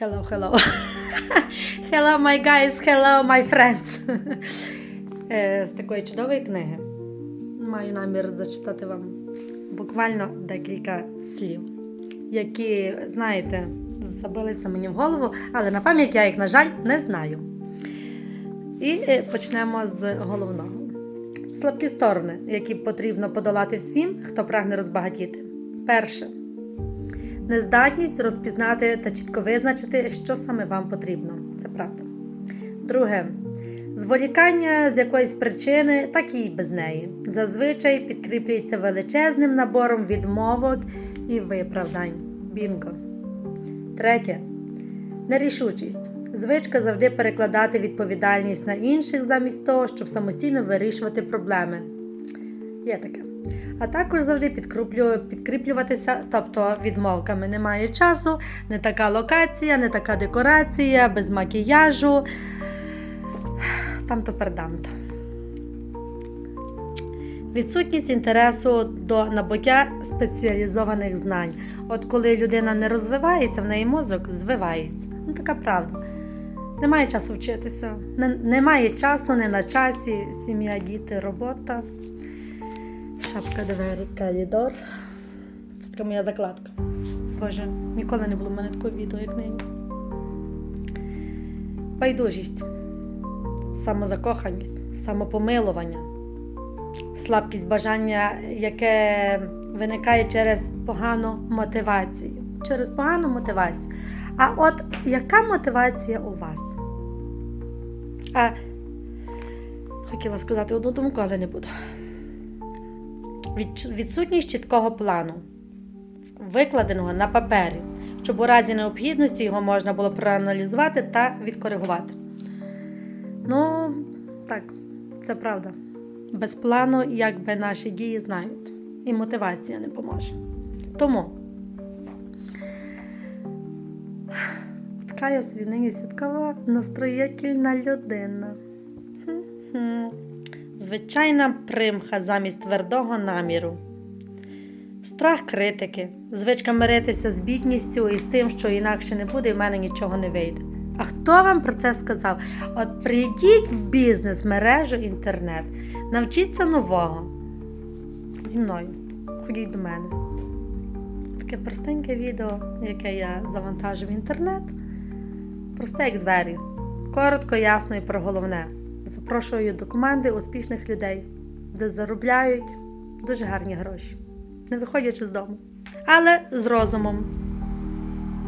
Hello, hello. hello, my guys, hello, my friends. Е, З такої чудової книги маю намір зачитати вам буквально декілька слів, які, знаєте, забилися мені в голову, але на пам'ять я їх, на жаль, не знаю. І е, почнемо з головного. Слабкі сторони, які потрібно подолати всім, хто прагне розбагатіти. Перше. Нездатність розпізнати та чітко визначити, що саме вам потрібно. Це правда. Друге. Зволікання з якоїсь причини, так і без неї. Зазвичай підкріплюється величезним набором відмовок і виправдань. Бінго. Третє. Нерішучість. Звичка завжди перекладати відповідальність на інших замість того, щоб самостійно вирішувати проблеми. Є таке. А також завжди підкріплю- підкріплюватися, тобто відмовками немає часу, не така локація, не така декорація, без макіяжу. Там-то пердамто. Відсутність інтересу до набуття спеціалізованих знань. От коли людина не розвивається, в неї мозок звивається. Ну, така правда. Немає часу вчитися. Немає часу, не на часі. Сім'я, діти, робота. Шапка двері, калідор. Це така моя закладка. Боже, ніколи не було в мене такого відео, як нині. Байдужість, самозакоханість, самопомилування, слабкість бажання, яке виникає через погану мотивацію. Через погану мотивацію. А от яка мотивація у вас? А хотіла сказати одну думку, але не буду. Відсутність чіткого плану, викладеного на папері, щоб у разі необхідності його можна було проаналізувати та відкоригувати. Ну, так, це правда. Без плану, якби наші дії знаєте, і мотивація не поможе. Тому така я собі нині святкова настроєтельна людина. Звичайна примха замість твердого наміру. Страх критики, звичка миритися з бідністю і з тим, що інакше не буде, і в мене нічого не вийде. А хто вам про це сказав? От прийдіть в бізнес, мережу інтернет, навчіться нового. Зі мною. Ходіть до мене. Таке простеньке відео, яке я завантажу в інтернет. Просте як двері. Коротко, ясно і про головне. Запрошую до команди успішних людей, де заробляють дуже гарні гроші, не виходячи з дому. Але з розумом.